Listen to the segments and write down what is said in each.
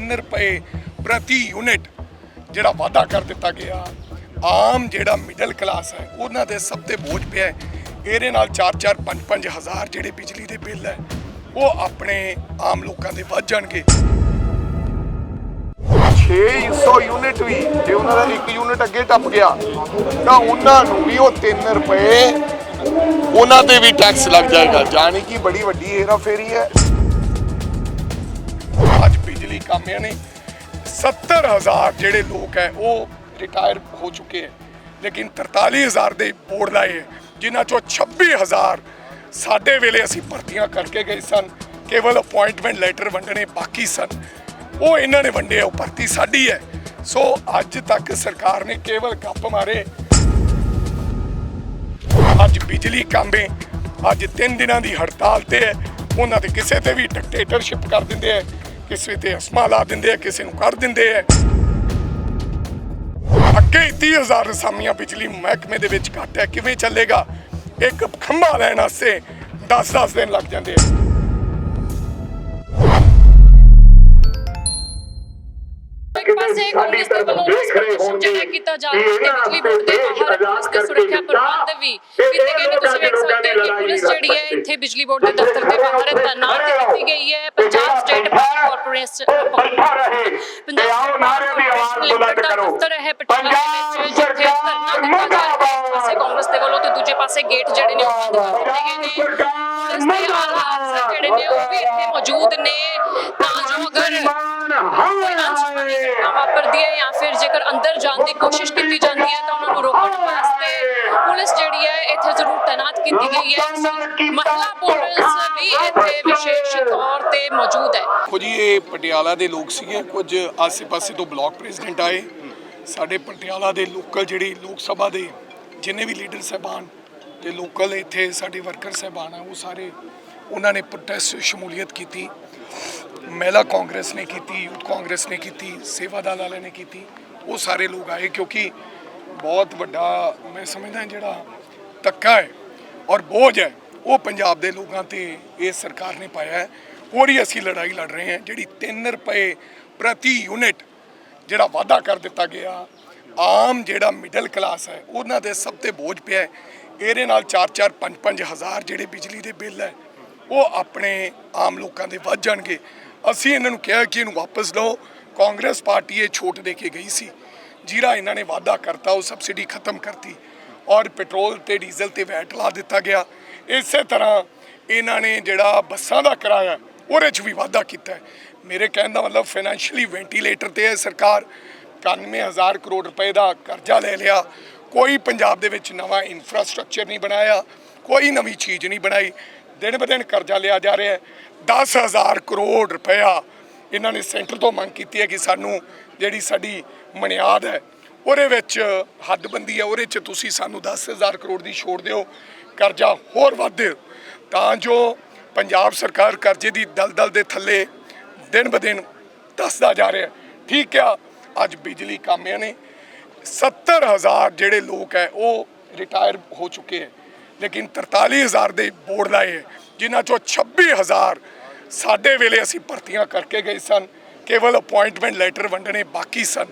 3 ਰੁਪਏ ਪ੍ਰਤੀ ਯੂਨਿਟ ਜਿਹੜਾ ਵਾਧਾ ਕਰ ਦਿੱਤਾ ਗਿਆ। ਆਮ ਜਿਹੜਾ ਮਿਡਲ ਕਲਾਸ ਹੈ, ਉਹਨਾਂ ਦੇ ਸਭ ਤੇ ਬੋਝ ਪਿਆ ਹੈ। ਇਹਦੇ ਨਾਲ 4-4 5-5 ਹਜ਼ਾਰ ਜਿਹੜੇ ਬਿਜਲੀ ਦੇ ਬਿੱਲ ਹੈ, ਉਹ ਆਪਣੇ ਆਮ ਲੋਕਾਂ ਦੇ ਵੱਧ ਜਾਣਗੇ। 600 ਯੂਨਿਟ ਵੀ, ਜੇ ਉਹਨਾਂ ਦਾ ਇੱਕ ਯੂਨਿਟ ਅੱਗੇ ਟੱਪ ਗਿਆ, ਤਾਂ ਉਹਨਾਂ ਨੂੰ ਵੀ ਉਹ 3 ਰੁਪਏ ਉਹਨਾਂ ਤੇ ਵੀ ਟੈਕਸ ਲੱਗ ਜਾਏਗਾ। ਜਾਣੀ ਕਿ ਬੜੀ ਵੱਡੀ ਹੇਰਾਫੇਰੀ ਹੈ। ਅੱਜ ਬਿਜਲੀ ਕਾਮਿਆਂ ਨੇ। 70000 ਜਿਹੜੇ ਲੋਕ ਹੈ ਉਹ ਰਿਟਾਇਰ ਹੋ ਚੁੱਕੇ ਹੈ। ਲੇਕਿਨ 43000 ਦੇ ਬੋਰਡ ਲਾਏ ਹੈ, ਜਿਨ੍ਹਾਂ ਚੋਂ 26000 ਸਾਡੇ ਵੇਲੇ ਅਸੀਂ ਭਰਤੀਆਂ ਕਰਕੇ ਗਏ ਸਨ। ਕੇਵਲ ਅਪਾਇੰਟਮੈਂਟ ਲੈਟਰ ਵੰਡਣੇ ਬਾਕੀ ਸਨ। ਉਹ ਇਹਨਾਂ ਨੇ ਵੰਡੇ ਉਹ ਭਰਤੀ ਸਾਡੀ ਹੈ। ਸੋ ਅੱਜ ਤੱਕ ਸਰਕਾਰ ਨੇ ਕੇਵਲ ਗੱਪ ਮਾਰੇ। ਅੱਜ ਬਿਜਲੀ ਕਾਂਬੇ ਅੱਜ 3 ਦਿਨਾਂ ਦੀ ਹੜਤਾਲ ਤੇ ਹੈ। ਉਹਨਾਂ ਤੇ ਕਿਸੇ ਤੇ ਵੀ ਡਿਕਟੇਟਰਸ਼ਿਪ ਕਰ ਦਿੰਦੇ ਹੈ। ਕਿਸੇ ਤੇ ਅਸਮਾ ਲਾ ਦਿੰਦੇ ਹੈ ਕਿਸੇ ਨੂੰ ਕਰ ਦਿੰਦੇ ਹੈ ਅੱਗੇ 30000 ਰਸਾਮੀਆਂ ਬਿਜਲੀ ਮਹਿਕਮੇ ਦੇ ਵਿੱਚ ਘੱਟ ਹੈ। ਕਿਵੇਂ ਚੱਲੇਗਾ? ਇੱਕ ਖੰਭਾ ਲੈਣ ਵਾਸਤੇ 10-10 ਦਿਨ ਲੱਗ ਜਾਂਦੇ ਆ। ਇੱਕ ਪਾਸੇ ਕਾਂਗਰਸ ਦੇ ਵੱਲੋਂ ਪ੍ਰਦਰਸ਼ਨ ਜਿਹੜਾ ਕੀਤਾ ਜਾ ਰਿਹਾ ਹੈ। ਬਿਜਲੀ ਬੋਰਡ ਦੇ ਬਾਹਰ ਪੁਲਿਸ ਦੇ ਸੁਰੱਖਿਆ ਪ੍ਰਬੰਧ ਵੀ ਕੀਤੇ ਗਏ ਨੇ ਤੁਸੀਂ ਵੇਖ ਸਕਦੇ ਹੋ ਕਿ ਪੁਲਿਸ ਜਿਹੜੀ ਹੈ ਇੱਥੇ ਬਿਜਲੀ ਬੋਰਡ ਦੇ ਦਫ਼ਤਰ ਦੇ ਬਾਹਰ ਤਾਇਨਾਤ ਕੀਤੀ ਗਈ ਹੈ। Punjab state power corporation Punjab limited ਦਾ ਦਫ਼ਤਰ ਹੈ ਪਟਿਆਲਾ ਦੇ ਵਿੱਚ ਜਿੱਥੇ ਧਰਨਾ ਦਿੱਤਾ ਜਾ ਰਿਹਾ ਹੈ। ਇੱਕ ਪਾਸੇ ਕਾਂਗਰਸ ਦੇ ਵੱਲੋਂ ਤੇ ਦੂਜੇ ਪਾਸੇ ਗੇਟ ਜਿਹੜੇ ਨੇ ਉਹ ਬੰਦ ਕਰ ਦਿੱਤੇ ਗਏ ਨੇ। ਪੁਲਿਸ ਦੇ ਆਲਾ ਅਫਸਰ ਜਿਹੜੇ ਨੇ ਉਹ ਵੀ ਇੱਥੇ ਮੌਜੂਦ ਨੇ। ਤਾਂ ਜੋ ਅਗਰ ਕੋਈ ਵਾਪਰਦੀ ਹੈ ਜਾਂ ਫਿਰ ਜੇਕਰ ਅੰਦਰ ਜਾਣ ਦੀ ਕੋਸ਼ਿਸ਼ ਕੀਤੀ ਜਾਂਦੀ ਹੈ ਤਾਂ ਉਹਨਾਂ ਨੂੰ ਰੋਕਣ ਵਾਸਤੇ ਪੁਲਿਸ ਜਿਹੜੀ ਹੈ ਇੱਥੇ ਜ਼ਰੂਰ ਤਾਇਨਾਤ ਕੀਤੀ ਗਈ ਹੈ। ਮਹਿਲਾ ਪੁਲਿਸ ਵੀ ਇੱਥੇ ਵਿਸ਼ੇਸ਼ ਤੌਰ ਤੇ ਮੌਜੂਦ ਹੈ। ਕੁਝ ਇਹ ਪਟਿਆਲਾ ਦੇ ਲੋਕ ਸੀਗੇ। ਕੁਝ ਆਸੇ-ਪਾਸੇ ਤੋਂ ਬਲਾਕ ਪ੍ਰੈਜ਼ੀਡੈਂਟ ਆਏ। ਸਾਡੇ ਪਟਿਆਲਾ ਦੇ ਲੋਕਲ ਜਿਹੜੀ ਲੋਕ ਸਭਾ ਦੇ ਜਿੰਨੇ ਵੀ ਲੀਡਰ ਸਹਿਬਾਨ ਤੇ ਲੋਕਲ ਇੱਥੇ ਸਾਡੇ ਵਰਕਰ ਸਹਿਬਾਨ ਆ, ਉਹ ਸਾਰੇ ਉਹਨਾਂ ਨੇ ਪ੍ਰੋਟੈਸਟ ਸ਼ਮੂਲੀਅਤ ਕੀਤੀ। ਮਹਿਲਾ ਕਾਂਗਰਸ ਨੇ ਕੀਤੀ, ਯੂਥ ਕਾਂਗਰਸ ਨੇ ਕੀਤੀ, ਸੇਵਾ ਦਲ ਵਾਲਿਆਂ ਨੇ ਕੀਤੀ, ਉਹ ਸਾਰੇ ਲੋਕ ਆਏ ਕਿਉਂਕਿ ਬਹੁਤ ਵੱਡਾ ਮੈਂ ਸਮਝਦਾ ਜਿਹੜਾ ਤੱਕਾ ਹੈ ਔਰ ਬੋਝ ਹੈ, ਉਹ ਪੰਜਾਬ ਦੇ ਲੋਕਾਂ ਤੇ ਇਸ ਸਰਕਾਰ ਨੇ ਪਾਇਆ ਹੈ। ਉਹਦੀ ਅਸੀਂ ਲੜਾਈ ਲੜ ਰਹੇ ਹਾਂ, ਜਿਹੜੀ 3 ਰੁਪਏ ਪ੍ਰਤੀ ਯੂਨਿਟ ਜਿਹੜਾ ਵਾਅਦਾ ਕਰ ਦਿੱਤਾ ਗਿਆ, ਆਮ ਜਿਹੜਾ ਮਿਡਲ ਕਲਾਸ ਹੈ, ਉਹਨਾਂ ਦੇ ਸਭ ਤੇ ਬੋਝ ਪਿਆ ਇਹਦੇ ਨਾਲ 4-4 5-5 ਹਜ਼ਾਰ ਜਿਹੜੇ ਬਿਜਲੀ ਦੇ ਬਿੱਲ ਹੈ ਉਹ ਆਪਣੇ ਆਮ ਲੋਕਾਂ ਦੇ ਵੱਧ ਜਾਣਗੇ। ਅਸੀਂ ਇਹਨਾਂ ਨੂੰ ਕਿਹਾ ਕਿ ਇਹਨੂੰ ਵਾਪਸ ਲਓ। ਕਾਂਗਰਸ ਪਾਰਟੀ ਇਹ ਛੋਟ ਦੇ ਕੇ ਗਈ ਸੀ। ਜਿਹੜਾ ਇਹਨਾਂ ਨੇ ਵਾਅਦਾ ਕਰਤਾ, ਉਹ ਸਬਸਿਡੀ ਖਤਮ ਕਰਤੀ ਔਰ ਪੈਟਰੋਲ ਤੇ ਡੀਜ਼ਲ ਤੇ ਵੈਟ ਲਾ ਦਿੱਤਾ ਗਿਆ। ਇਸੇ ਤਰ੍ਹਾਂ ਇਹਨਾਂ ਨੇ ਜਿਹੜਾ ਬੱਸਾਂ ਦਾ ਕਿਰਾਇਆ, ਉਹਦੇ 'ਚ ਵੀ ਵਾਅਦਾ ਕੀਤਾ। ਹੈ ਮੇਰੇ ਕਹਿਣ ਦਾ ਮਤਲਬ ਫਾਈਨੈਂਸ਼ੀਅਲੀ ਵੈਂਟੀਲੇਟਰ ਤੇ ਹੈ ਸਰਕਾਰ। 91000 ਕਰੋੜ ਰੁਪਏ ਦਾ ਕਰਜ਼ਾ ਲੈ ਲਿਆ। ਕੋਈ ਪੰਜਾਬ ਦੇ ਵਿੱਚ ਨਵਾਂ ਇਨਫਰਾਸਟ੍ਰਕਚਰ ਨਹੀਂ ਬਣਾਇਆ। ਕੋਈ ਨਵੀਂ ਚੀਜ਼ ਨਹੀਂ ਬਣਾਈ। ਦਿਨ ਬ ਦਿਨ ਕਰਜ਼ਾ ਲਿਆ ਜਾ ਰਿਹਾ ਹੈ। 10000 ਕਰੋੜ ਰੁਪਇਆ ਇਹਨਾਂ ਨੇ ਸੈਂਟਰ ਤੋਂ ਮੰਗ ਕੀਤੀ ਹੈ ਕਿ ਸਾਨੂੰ ਜਿਹੜੀ ਸਾਡੀ ਮਨਿਆਦ ਹੈ, ਉਹਦੇ ਵਿੱਚ ਹੱਦਬੰਦੀ ਹੈ, ਉਹਦੇ 'ਚ ਤੁਸੀਂ ਸਾਨੂੰ 10000 ਕਰੋੜ ਦੀ ਛੋੜ ਦਿਓ, ਕਰਜ਼ਾ ਹੋਰ ਵੱਧ। ਤਾਂ ਜੋ ਪੰਜਾਬ ਸਰਕਾਰ ਕਰਜ਼ੇ ਦੀ ਦਲਦਲ ਦੇ ਥੱਲੇ ਦਿਨ ਬ ਦਿਨ ਦੱਸਦਾ ਜਾ ਰਿਹਾ ਠੀਕ ਆ, ਅੱਜ ਬਿਜਲੀ ਕਾਮਿਆਂ ਨੇ 70000 ਜਿਹੜੇ ਲੋਕ ਹੈ, ਉਹ ਰਿਟਾਇਰ ਹੋ ਚੁੱਕੇ ਹੈ। ਲੇਕਿਨ 43000 ਦੇ ਬੋਰਡ ਲਾਏ ਹੈ, ਜਿਨ੍ਹਾਂ ਚੋਂ 26000 ਸਾਡੇ ਵੇਲੇ ਅਸੀਂ ਭਰਤੀਆਂ ਕਰਕੇ ਗਏ ਸਨ, ਕੇਵਲ ਅਪਾਇੰਟਮੈਂਟ ਲੈਟਰ ਵੰਡਣੇ ਬਾਕੀ ਸਨ।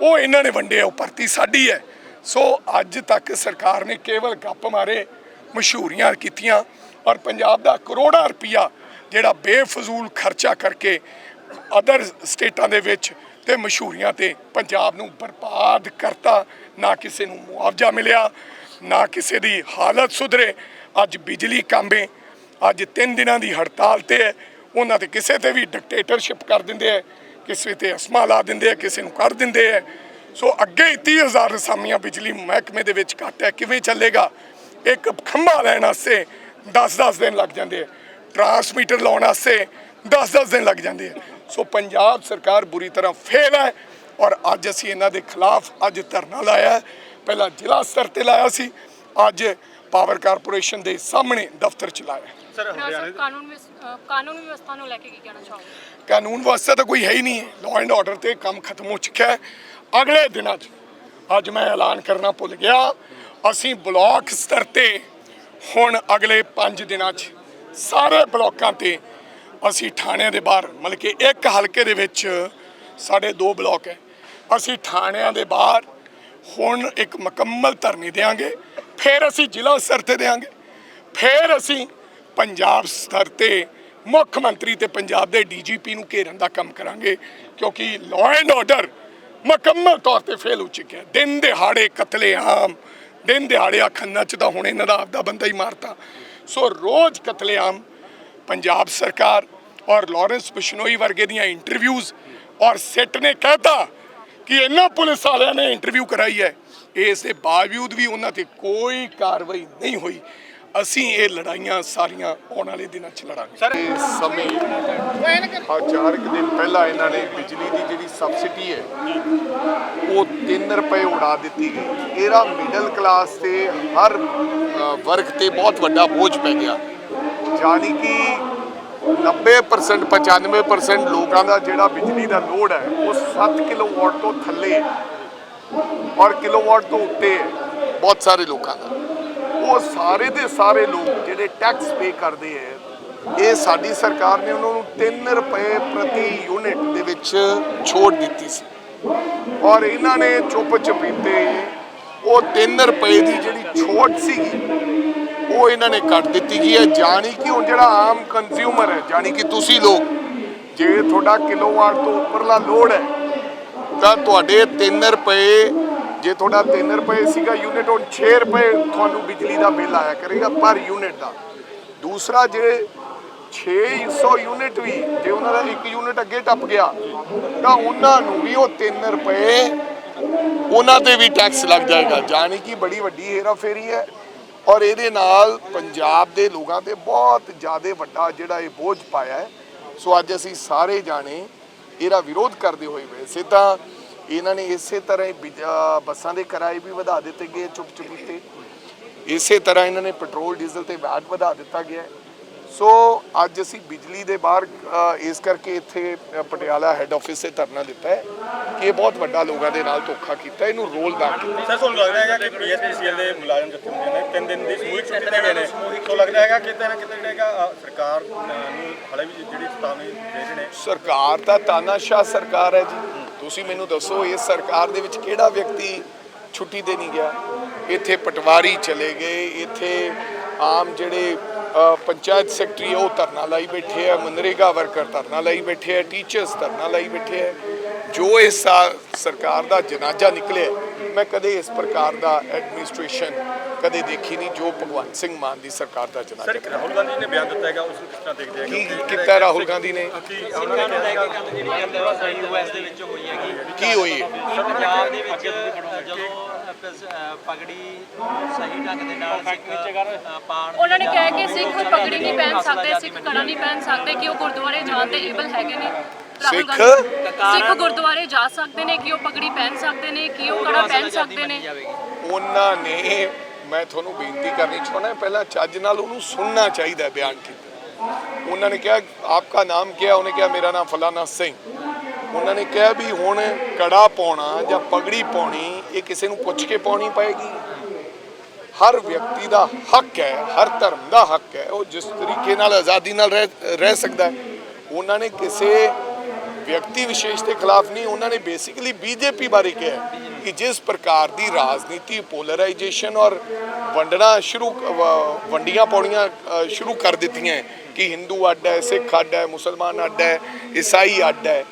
ਉਹ ਇਹਨਾਂ ਨੇ ਵੰਡੇ, ਉਹ ਭਰਤੀ ਸਾਡੀ ਹੈ। ਸੋ ਅੱਜ ਤੱਕ ਸਰਕਾਰ ਨੇ ਕੇਵਲ ਗੱਪ ਮਾਰੇ, ਮਸ਼ਹੂਰੀਆਂ ਕੀਤੀਆਂ ਔਰ ਪੰਜਾਬ ਦਾ ਕਰੋੜਾਂ ਰੁਪਈਆ ਜਿਹੜਾ ਬੇਫਜ਼ੂਲ ਖਰਚਾ ਕਰਕੇ ਅਦਰ ਸਟੇਟਾਂ ਦੇ ਵਿੱਚ ਤੇ ਮਸ਼ਹੂਰੀਆਂ ਤੇ ਪੰਜਾਬ ਨੂੰ ਬਰਬਾਦ ਕਰਤਾ, ਨਾ ਕਿਸੇ ਨੂੰ ਮੁਆਵਜ਼ਾ ਮਿਲਿਆ। ਨਾ ਕਿਸੇ ਦੀ ਹਾਲਤ ਸੁਧਰੇ। ਅੱਜ ਬਿਜਲੀ ਕਾਂਬੇ, ਅੱਜ 3 ਦਿਨਾਂ ਦੀ ਹੜਤਾਲ ਤੇ ਹੈ। ਉਹਨਾਂ ਤੇ ਕਿਸੇ ਤੇ ਵੀ ਡਿਕਟੇਟਰਸ਼ਿਪ ਕਰ ਦਿੰਦੇ ਹੈ। ਕਿਸੇ ਤੇ ਅਸਮਾ ਲਾ ਦਿੰਦੇ ਹੈ, ਕਿਸੇ ਨੂੰ ਕਰ ਦਿੰਦੇ ਹੈ। ਸੋ ਅੱਗੇ 30000 ਰਸਾਮੀਆਂ ਬਿਜਲੀ ਮਹਿਕਮੇ ਦੇ ਵਿੱਚ ਘੱਟ ਹੈ। ਕਿਵੇਂ ਚੱਲੇਗਾ? ਇੱਕ ਖੰਭਾ ਲੈਣ ਵਾਸਤੇ 10-10 ਦਿਨ ਲੱਗ ਜਾਂਦੇ ਆ ਟਰਾਂਸਮੀਟਰ ਲਾਉਣ ਵਾਸਤੇ 10-10 ਦਿਨ ਲੱਗ ਜਾਂਦੇ ਆ ਸੋ ਪੰਜਾਬ ਸਰਕਾਰ ਬੁਰੀ ਤਰ੍ਹਾਂ ਫੇਲ ਹੈ ਔਰ ਅੱਜ ਅਸੀਂ ਇਹਨਾਂ ਦੇ ਖਿਲਾਫ ਅੱਜ ਧਰਨਾ ਲਾਇਆ ਪਹਿਲਾਂ ਜ਼ਿਲ੍ਹਾ ਸਤਰ ਤੇ ਲਾਇਆ ਸੀ ਅੱਜ ਪਾਵਰ ਕਾਰਪੋਰੇਸ਼ਨ ਦੇ ਸਾਹਮਣੇ ਦਫ਼ਤਰ ਚ ਲਾਇਆ। ਹੈ। ਕਾਨੂੰਨ ਵਿਵਸ- ਅ, ਕਾਨੂੰਨ ਵਿਵਸਥਾ ਨੂੰ ਲੈ ਕੇ ਕੀ ਕਹਿਣਾ ਚਾਹੋਗੇ? ਕਾਨੂੰਨ ਵਾਸਤੇ ਤਾਂ ਕੋਈ ਹੈ ਹੀ ਨਹੀਂ ਹੈ। ਲਾਅ ਐਂਡ ਆਰਡਰ ਤੇ ਕੰਮ ਖਤਮ ਹੋ ਚੁੱਕਾ ਹੈ। ਅਗਲੇ ਦਿਨਾਂ 'ਚ ਅੱਜ ਮੈਂ ਐਲਾਨ ਕਰਨਾ ਭੁੱਲ ਗਿਆ। ਅਸੀਂ ਬਲਾਕ ਸਤਰ ਤੇ ਹੁਣ ਅਗਲੇ 5 ਦਿਨਾਂ 'ਚ ਸਾਰੇ ਬਲਾਕਾਂ ਤੇ ਅਸੀਂ ਥਾਣਿਆਂ ਦੇ ਬਾਹਰ ਮਤਲਬ ਕਿ ਇੱਕ ਹਲਕੇ ਦੇ ਵਿੱਚ ਸਾਡੇ ਦੋ ਬਲਾਕ ਹੈ। ਅਸੀਂ ਥਾਣਿਆਂ ਦੇ ਬਾਹਰ ਹੁਣ ਇੱਕ ਮੁਕੰਮਲ ਧਰਨੀ ਦੇਾਂਗੇ ਫਿਰ ਅਸੀਂ ਜ਼ਿਲ੍ਹਾ ਸਤਰ ਤੇ ਦੇਾਂਗੇ ਫਿਰ ਅਸੀਂ ਪੰਜਾਬ ਸਤਰ ਤੇ, ਮੁੱਖ ਮੰਤਰੀ ਤੇ ਪੰਜਾਬ ਦੇ ਡੀਜੀਪੀ ਨੂੰ ਘੇਰਨ ਦਾ ਕੰਮ ਕਰਾਂਗੇ, ਕਿਉਂਕਿ ਲਾਅ ਐਂਡ ਆਰਡਰ ਮੁਕੰਮਲ ਤੌਰ ਤੇ ਫੇਲ ਹੋ ਚੁੱਕਿਆ ਦਿਨ ਦਿਹਾੜੇ ਕਤਲੇਆਮ, ਦਿਨ ਦਿਹਾੜੇ ਆ ਖੰਨਾ ਚ ਤਾਂ ਹੁਣ ਇਹਨਾਂ ਦਾ ਆਪਦਾ ਬੰਦਾ ਹੀ ਮਾਰਤਾ। ਸੋ ਰੋਜ਼ ਕਤਲੇਆਮ ਪੰਜਾਬ ਸਰਕਾਰ ਔਰ ਲਾਰੈਂਸ ਬਿਸ਼ਨੋਈ ਵਰਗੇ ਦੀਆਂ ਇੰਟਰਵਿਊਜ਼ ਔਰ ਸਿੱਟ ਨੇ ਕਹਿਤਾ ਕਿ ਇਹਨਾਂ ਪੁਲਿਸ ਵਾਲਿਆਂ ਨੇ ਇੰਟਰਵਿਊ ਕਰਾਈ ਹੈ। ਇਸ ਦੇ ਬਾਵਜੂਦ ਵੀ ਉਹਨਾਂ ਤੇ ਕੋਈ ਕਾਰਵਾਈ ਨਹੀਂ ਹੋਈ। ਅਸੀਂ ਇਹ ਲੜਾਈਆਂ ਸਾਰੀਆਂ ਆਉਣ ਵਾਲੇ ਦਿਨਾਂ 'ਚ ਲੜਾਂਗੇ। ਸਰ ਸਮੇਂ ਹਜ਼ਾਰ ਕੁ ਦਿਨ ਪਹਿਲਾਂ ਇਹਨਾਂ ਨੇ ਬਿਜਲੀ ਦੀ ਜਿਹੜੀ ਸਬਸਿਡੀ ਹੈ ਉਹ 3 ਰੁਪਏ ਉਡਾ ਦਿੱਤੀ ਗਈ। ਇਹਦਾ ਮਿਡਲ ਕਲਾਸ ਤੇ ਹਰ ਅ, ਵਰਗ ਤੇ ਬਹੁਤ ਵੱਡਾ ਬੋਝ ਪੈ ਗਿਆ। ਯਾਨੀ ਕਿ 90% 95% ਲੋਕਾਂ ਦਾ ਜਿਹੜਾ ਬਿਜਲੀ ਦਾ ਲੋਡ ਹੈ, ਉਹ 7 ਕਿਲੋਵਾਟ ਤੋਂ ਥੱਲੇ ਹੈ। ਔਰ ਕਿਲੋਵਾਟ ਤੋਂ ਉੱਤੇ ਹੈ। ਬਹੁਤ ਸਾਰੇ ਲੋਕਾਂ ਦਾ। ਉਹ ਸਾਰੇ ਦੇ ਸਾਰੇ ਲੋਕ ਜਿਹੜੇ ਟੈਕਸ ਪੇ ਕਰਦੇ ਹੈ, ਇਹ ਸਾਡੀ ਸਰਕਾਰ ਨੇ ਉਹਨਾਂ ਨੂੰ 3 ਰੁਪਏ ਪ੍ਰਤੀ ਯੂਨਿਟ ਦੇ ਵਿੱਚ ਛੋਟ ਦਿੱਤੀ ਸੀ। ਔਰ ਇਹਨਾਂ ਨੇ ਚੁੱਪ ਚਪੀਤੇ ਉਹ 3 ਰੁਪਏ ਦੀ ਜਿਹੜੀ ਛੋਟ ਸੀਗੀ ਉਹ ਇਹਨਾਂ ਨੇ ਕੱਟ ਦਿੱਤੀ ਗਈ ਹੈ। ਜਾਣੀ ਕਿ ਹੁਣ ਜਿਹੜਾ ਆਮ ਕੰਜ਼ਿਊਮਰ ਹੈ ਜਾਣੀ ਕਿ ਤੁਸੀਂ ਲੋਕ, ਜੇ ਤੁਹਾਡਾ ਕਿਲੋਵਾਟ ਤੋਂ ਉੱਪਰਲਾ ਲੋਡ ਹੈ, ਤਾਂ ਤੁਹਾਡੇ 3 ਰੁਪਏ, ਜੇ ਤੁਹਾਡਾ 3 ਰੁਪਏ ਸੀਗਾ ਯੂਨਿਟ ਹੁਣ 6 ਰੁਪਏ ਤੁਹਾਨੂੰ ਬਿਜਲੀ ਦਾ ਬਿੱਲ ਆਇਆ ਕਰੇਗਾ ਪਰ ਯੂਨਿਟ ਦਾ। ਦੂਸਰਾ, ਜੇ 600 ਯੂਨਿਟ ਵੀ, ਜੇ ਉਹਨਾਂ ਦਾ ਇੱਕ ਯੂਨਿਟ ਅੱਗੇ ਟੱਪ ਗਿਆ, ਤਾਂ ਉਹਨਾਂ ਨੂੰ ਵੀ ਉਹ 3 ਰੁਪਏ, ਉਹਨਾਂ ਤੇ ਵੀ ਟੈਕਸ ਲੱਗ ਜਾਏਗਾ। ਜਾਣੀ ਕਿ ਬੜੀ ਵੱਡੀ ਹੇਰਾਫੇਰੀ ਹੈ। ਔਰ ਇਹਦੇ ਨਾਲ ਪੰਜਾਬ ਦੇ ਲੋਕਾਂ ਤੇ ਬਹੁਤ ਜ਼ਿਆਦਾ ਵੱਡਾ ਜਿਹੜਾ ਇਹ ਬੋਝ ਪਾਇਆ ਹੈ। ਸੋ ਅੱਜ ਅਸੀਂ ਸਾਰੇ ਜਾਣੇ ਇਹਦਾ ਵਿਰੋਧ ਕਰਦੇ ਹੋਏ ਵੈਸੇ ਤਾਂ ਇਹਨਾਂ ਨੇ ਇਸੇ ਤਰ੍ਹਾਂ ਹੀ ਬਿਜ- ਬੱਸਾਂ ਦੇ ਕਿਰਾਏ ਵੀ ਵਧਾ ਦਿੱਤੇ ਗਏ ਚੁੱਪ ਚੁਪੀਤੇ। ਇਸੇ ਤਰ੍ਹਾਂ ਇਹਨਾਂ ਨੇ ਪੈਟਰੋਲ, ਡੀਜ਼ਲ ਤੇ ਵਾਟ ਵਧਾ ਦਿੱਤਾ ਗਿਆ ਹੈ। ਸੋ ਅੱਜ ਅਸੀਂ ਬਿਜਲੀ ਦੇ ਬਾਹਰ ਇਸ ਕਰਕੇ ਇੱਥੇ ਪਟਿਆਲਾ ਹੈੱਡ ਆਫਿਸ ਤੇ ਧਰਨਾ ਦਿੱਤਾ ਹੈ ਕਿ ਇਹ ਬਹੁਤ ਵੱਡਾ ਲੋਕਾਂ ਦੇ ਨਾਲ ਧੋਖਾ ਕੀਤਾ ਇਹਨੂੰ ਰੋਲ ਬੈਕ ਸਰ ਤੁਹਾਨੂੰ ਲੱਗਦਾ ਹੈਗਾ ਕਿ ਪੀਐਸਪੀਸੀਐਲ ਦੇ ਮੁਲਾਜ਼ਮ ਜਿੱਥੇ ਹੁੰਦੇ ਨੇ ਤਿੰਨ ਦਿਨ ਦੀ ਸਮੂਹਿਕ ਛੁੱਟੀ ਤੇ ਗਏ ਨੇ? ਸੋ ਲੱਗਦਾ ਹੈਗਾ ਕਿ ਕਿਤੇ ਨਾ ਕਿਤੇ ਜਿਹੜਾ ਹੈਗਾ ਅ, ਸਰਕਾਰ ਨੂੰ ਹਲੇ ਵੀ ਜਿਹੜੀ ਚੇਤਾਵਨੀ ਦੇ ਰਹੇ ਨੇ? ਸਰਕਾਰ ਤਾਂ ਤਾਨਾਸ਼ਾਹ ਸਰਕਾਰ ਹੈ ਜੀ। ਤੁਸੀਂ ਮੈਨੂੰ ਦੱਸੋ ਇਸ ਸਰਕਾਰ ਦੇ ਵਿੱਚ ਕਿਹੜਾ ਵਿਅਕਤੀ ਛੁੱਟੀ ਤੇ ਨਹੀਂ ਗਿਆ? ਇੱਥੇ ਪਟਵਾਰੀ ਚਲੇ ਗਏ ਇੱਥੇ ਆਮ ਜਿਹੜੇ ਪੰਚਾਇਤ ਸੈਕਟਰੀ ਉਹ ਧਰਨਾ ਲਾਈ ਬੈਠੇ ਆ ਮਨਰੇਗਾ ਵਰਕਰ ਧਰਨਾ ਲਾਈ ਬੈਠੇ ਆ ਟੀਚਰਸ ਧਰਨਾ ਲਾਈ ਬੈਠੇ ਆ ਜੋ ਇਸ ਸਰਕਾਰ ਦਾ ਜਨਾਜ਼ਾ ਨਿਕਲਿਆ ਮੈਂ ਕਦੇ ਇਸ ਪ੍ਰਕਾਰ ਦਾ ਐਡਮਿਨਿਸਟ੍ਰੇਸ਼ਨ ਕਦੇ ਦੇਖੀ ਨਹੀਂ ਜੋ ਭਗਵੰਤ ਸਿੰਘ ਮਾਨ ਦੀ ਸਰਕਾਰ ਦਾ ਸਰ ਜਨਾਜ਼ਾ ਇੱਕ ਰਾਹੁਲ ਗਾਂਧੀ ਨੇ ਬਿਆਨ ਦਿੱਤਾ ਹੈਗਾ ਉਸ ਨੂੰ ਕਿਸ ਤਰ੍ਹਾਂ ਦੇਖਦੇ ਹੈਗੇ ਕੀ ਕਿ ਕੀਤਾ ਰਾਹੁਲ ਗਾਂਧੀ ਨੇ ਕਿ ਉਹਨਾਂ ਨੇ ਕਿਹਾ ਹੈਗਾ ਯੂਐਸ ਦੇ ਵਿੱਚ ਹੋਈ ਹੈਗੀ ਕੀ ਹੋਈ ਹੈ ਕਿ ਪੰਜਾਬ ਦੇ ਵਿੱਚ ਜਦੋਂ ਪਗੜੀ ਸਹੀ ਢੰਗ ਦੇ ਨਾਲ ਸਿੱਖ ਪਾਉਣ ਉਹਨਾਂ ਨੇ ਕਿਹਾ ਕਿ ਸਿੱਖ ਪਗੜੀ ਨਹੀਂ ਪਹਿਨ ਸਕਦੇ ਸਿੱਖ ਕੜਾ ਨਹੀਂ ਪਹਿਨ ਸਕਦੇ ਕਿ ਉਹ ਗੁਰਦੁਆਰੇ ਜਾਣ ਦੇ ਏਬਲ ਹੈਗੇ ਨੇ। ਸਿੱਖ? ਸਿੱਖ ਗੁਰਦੁਆਰੇ ਜਾ ਸਕਦੇ ਨੇ ਕਿ ਉਹ ਪਗੜੀ ਪਹਿਨ ਸਕਦੇ ਨੇ ਕਿ ਉਹ ਕੜਾ ਪਹਿਨ ਸਕਦੇ ਨੇ। ਉਹਨਾਂ ਨੇ ਮੈਂ ਤੁਹਾਨੂੰ ਬੇਨਤੀ ਕਰਨੀ ਚਾਹੁੰਦਾ ਪਹਿਲਾਂ ਚੱਜ ਨਾਲ ਉਹਨੂੰ ਸੁਣਨਾ ਚਾਹੀਦਾ ਹੈ ਬਿਆਨ ਕੀਤਾ। ਉਹਨਾਂ ਨੇ ਕਿਹਾ ਆਪਕਾ ਨਾਮ ਕੀ ਹੈ? ਉਹਨੇ ਕਿਹਾ ਮੇਰਾ ਨਾਮ ਫਲਾਨਾ ਸਿੰਘ। ਉਹਨਾਂ ਨੇ ਕਿਹਾ ਵੀ ਹੁਣ ਕੜਾ ਪਾਉਣਾ ਜਾਂ ਪਗੜੀ ਪਾਉਣੀ, ਇਹ ਕਿਸੇ ਨੂੰ ਪੁੱਛ ਕੇ ਪਾਉਣੀ ਪਏਗੀ। ਹਰ ਵਿਅਕਤੀ ਦਾ ਹੱਕ ਹੈ, ਹਰ ਧਰਮ ਦਾ ਹੱਕ ਹੈ, ਉਹ ਜਿਸ ਤਰੀਕੇ ਨਾਲ ਆਜ਼ਾਦੀ ਨਾਲ ਰਹਿ ਰਹਿ ਸਕਦਾ ਹੈ। ਉਹਨਾਂ ਨੇ ਕਿਸੇ ਵਿਅਕਤੀ ਵਿਸ਼ੇਸ਼ ਦੇ ਖਿਲਾਫ ਨਹੀਂ, ਉਹਨਾਂ ਨੇ ਬੇਸਿਕਲੀ ਬੀਜੇਪੀ ਬਾਰੇ ਕਿਹਾ ਕਿ ਜਿਸ ਪ੍ਰਕਾਰ ਦੀ ਰਾਜਨੀਤੀ ਪੋਲਰਾਈਜੇਸ਼ਨ ਔਰ ਵੰਡਣਾ ਸ਼ੁਰੂ ਵੰਡੀਆਂ ਪਾਉਣੀਆਂ ਸ਼ੁਰੂ ਕਰ ਦਿੱਤੀਆਂ ਕਿ ਹਿੰਦੂ ਅੱਡ ਹੈ, ਸਿੱਖ ਅੱਡ ਹੈ, ਮੁਸਲਮਾਨ ਅੱਡ ਹੈ, ਈਸਾਈ ਅੱਡ ਹੈ।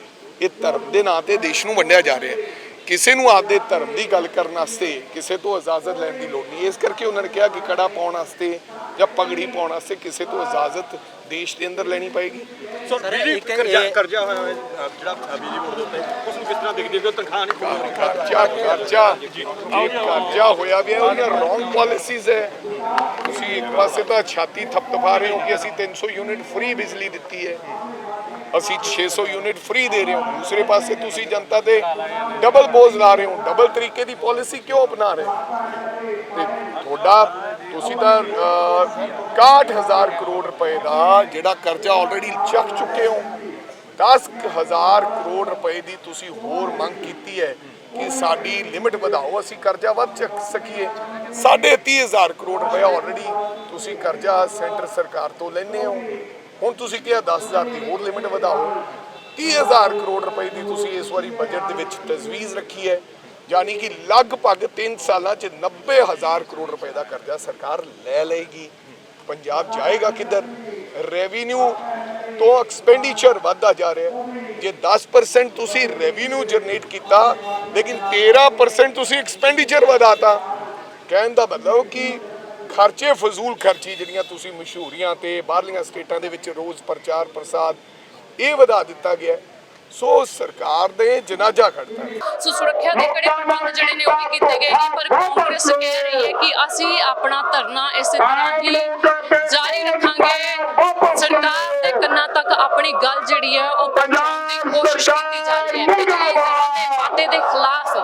ਇਹ ਧਰਮ ਦੇ ਨਾਂ ਤੇ ਦੇਸ਼ ਨੂੰ ਵੰਡਿਆ ਜਾ ਰਿਹਾ ਹੈ। ਕਿਸੇ ਨੂੰ ਆਪਦੇ ਧਰਮ ਦੀ ਗੱਲ ਕਰਨ ਵਾਸਤੇ ਕਿਸੇ ਤੋਂ ਇਜਾਜ਼ਤ ਲੈਣ ਦੀ ਲੋੜ ਨਹੀਂ। ਇਸ ਕਰਕੇ ਉਹਨਾਂ ਨੇ ਕਿਹਾ ਕਿ ਕੜਾ ਪਾਉਣ ਵਾਸਤੇ ਜਾਂ ਪਗੜੀ ਪਾਉਣ ਵਾਸਤੇ ਕਿਸੇ ਤੋਂ ਇਜਾਜ਼ਤ ਦੇਸ਼ ਦੇ ਅੰਦਰ ਲੈਣੀ ਪਏਗੀ। ਸੋ ਬਿਜਲੀ ਕਰਜ਼ਾ ਹੋਇਆ ਅ, ਜਿਹੜਾ ਬਿਜਲੀ ਬੋਰਡ ਦੇ ਉੱਤੇ ਉਸ ਨੂੰ ਕਿਸ ਤਰ੍ਹਾਂ ਦੇਖਦੇ ਹੋ? ਤਨਖਾਹ ਨਹੀਂ ਪੂਰੀ ਹੋ ਕਰਜ਼ਾ ਕਰਜ਼ਾ। ਇਹ ਕਰਜ਼ਾ ਹੋਇਆ ਵੀ ਹੈ ਉਹਦੀਆਂ ਰੋਂਗ ਪਾਲਿਸੀਜ਼ ਹੈ। ਤੁਸੀਂ ਇੱਕ ਪਾਸੇ ਤਾਂ ਛਾਤੀ ਥਪਥਪਾ ਰਹੇ ਹੋ ਕਿ ਅਸੀਂ 300 ਯੂਨਿਟ ਫ੍ਰੀ ਬਿਜਲੀ ਦਿੱਤੀ ਹੈ। ਅਸੀਂ 600 ਯੂਨਿਟ ਫ੍ਰੀ ਦੇ ਰਹੇ ਹਾਂ। ਦੂਸਰੇ ਪਾਸੇ ਤੁਸੀਂ ਜਨਤਾ ਤੇ ਡਬਲ ਬੋਝ ਲਾ ਰਹੇ ਹੋ। ਡਬਲ ਤਰੀਕੇ ਦੀ ਪਾਲਿਸੀ ਕਿਉਂ ਅਪਣਾ ਰਹੇ ਹੋ? ਤੇ ਤੁਹਾਡਾ ਤੁਸੀਂ ਤਾਂ ਅਹ, 61000 ਕਰੋੜ ਰੁਪਏ ਦਾ ਜਿਹੜਾ ਕਰਜ਼ਾ ਆਲਰੇਡੀ ਚੱਕ ਚੁੱਕੇ ਹੋ। 10000 ਕਰੋੜ ਰੁਪਏ ਦੀ ਤੁਸੀਂ ਹੋਰ ਮੰਗ ਕੀਤੀ ਹੈ ਕਿ ਸਾਡੀ ਲਿਮਿਟ ਵਧਾਓ। ਅਸੀਂ ਕਰਜ਼ਾ ਵੱਧ ਚੱਕ ਸਕੀਏ। 3.5000 ਕਰੋੜ ਰੁਪਏ ਆਲਰੇਡੀ ਤੁਸੀਂ ਕਰਜ਼ਾ ਸੈਂਟਰ ਸਰਕਾਰ ਤੋਂ ਲੈਂਦੇ ਹੋ। ਹੁਣ ਤੁਸੀਂ ਕਿਹਾ 10000 ਦੀ ਹੋਰ ਲਿਮਿਟ ਵਧਾਓ। 30000 ਕਰੋੜ ਰੁਪਏ ਦੀ ਤੁਸੀਂ ਇਸ ਵਾਰੀ ਬਜਟ ਦੇ ਵਿੱਚ ਤਜਵੀਜ਼ ਰੱਖੀ ਹੈ। ਯਾਨੀ ਕਿ ਲਗਭਗ 3 ਸਾਲਾਂ 'ਚ 90000 ਕਰੋੜ ਰੁਪਏ ਦਾ ਕਰਜ਼ਾ ਸਰਕਾਰ ਲੈ ਲਏਗੀ। ਪੰਜਾਬ ਜਾਏਗਾ ਕਿੱਧਰ? ਰੈਵਨਿਊ ਤੋਂ ਐਕਸਪੈਂਡੀਚਰ ਵੱਧਦਾ ਜਾ ਰਿਹਾ ਜੇ 10% ਤੁਸੀਂ ਰੈਵਨਿਊ ਜਨਰੇਟ ਕੀਤਾ, ਲੇਕਿਨ 13% ਤੁਸੀਂ ਐਕਸਪੈਂਡੀਚਰ ਵਧਾਤਾ। ਕਹਿਣ ਦਾ ਮਤਲਬ ਕਿ ਖਰਚੇ, ਫਜ਼ੂਲ ਖਰਚੀ ਜਿਹੜੀਆਂ ਤੁਸੀਂ ਮਸ਼ਹੂਰੀਆਂ ਤੇ ਬਾਹਰਲੀਆਂ ਸਟੇਟਾਂ ਦੇ ਵਿੱਚ ਰੋਜ਼ ਪ੍ਰਚਾਰ ਪ੍ਰਸਾਦ ਇਹ ਵਧਾ ਦਿੱਤਾ ਗਿਆ ਸੋ ਸਰਕਾਰ ਦੇ ਜਨਾਜ਼ਾ ਖੜਦਾ ਸੋ ਸੁਰੱਖਿਆ ਦੇ ਕੜੇ ਪ੍ਰਬੰਧ ਜਿਹੜੇ ਨੇ ਉਹ ਵੀ ਕੀਤੇ ਗਏ ਨੇ, ਪਰ ਕਾਂਗਰਸ ਕਹਿ ਰਹੀ ਹੈ ਕਿ ਅਸੀਂ ਆਪਣਾ ਧਰਨਾ ਇਸੇ ਤਰ੍ਹਾਂ ਹੀ ਜਾਰੀ ਰੱਖਾਂਗੇ। ਸਰਕਾਰ ਦੇ ਕੰਨਾਂ ਤੱਕ ਆਪਣੀ ਗੱਲ ਜਿਹੜੀ ਹੈ ਉਹ ਪਹੁੰਚਾਉਣ ਦੀ ਕੋਸ਼ਿਸ਼ ਕੀਤੀ ਜਾ ਰਹੀ ਹੈ। ਬਿਜਲੀ ਦੇ ਵਾਧੇ ਦੇ ਖਿਲਾਫ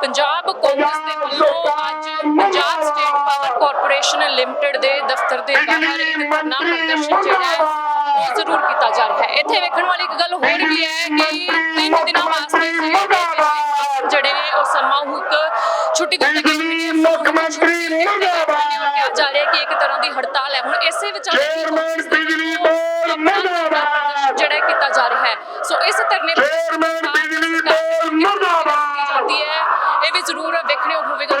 ਪੰਜਾਬ ਕਾਂਗਰਸ ਦੇ ਵੱਲੋਂ ਅੱਜ ਪੰਜਾਬ ਪਾਵਰ ਕਾਰਪੋਰੇਸ਼ਨ ਲਿਮਟਿਡ ਦੇ ਦਫ਼ਤਰ ਦੇ ਬਾਹਰ ਇੱਕ ਧਰਨਾ ਪ੍ਰਦਰਸ਼ਨ ਜਿਹੜਾ ਹੈ ਉਹ ਜ਼ਰੂਰ ਕੀਤਾ ਜਾ ਰਿਹਾ ਹੈ। ਇੱਥੇ ਵੇਖਣ ਵਾਲੀ ਇੱਕ ਗੱਲ ਹੋਰ ਵੀ ਹੈ ਕਿ ਤਿੰਨ ਦਿਨਾਂ ਵਾਸਤੇ ਜਿਹੜੇ ਨੇ ਉਹ ਸਮਾਹੂਕ ਛੁੱਟੀ ਦਿੱਤੀ ਗਈ ਹੈ ਮੁੱਖ ਮੰਤਰੀ ਮੁਰਦਾਬਾਦ। ਕਿਹਾ ਜਾ ਰਿਹਾ ਹੈ ਕਿ ਇੱਕ ਤਰ੍ਹਾਂ ਦੀ ਹੜਤਾਲ ਹੈ। ਹੁਣ ਇਸੇ ਵਿਚਾਲੇ ਜਿਹੜਾ ਕੀਤਾ ਜਾ ਰਿਹਾ ਹੈ। ਸੋ ਇਸ ਧਰਨੇ ਇਹ ਵੀ ਜ਼ਰੂਰ ਵੇਖਣੇ ਹੋਵੇਗਾ।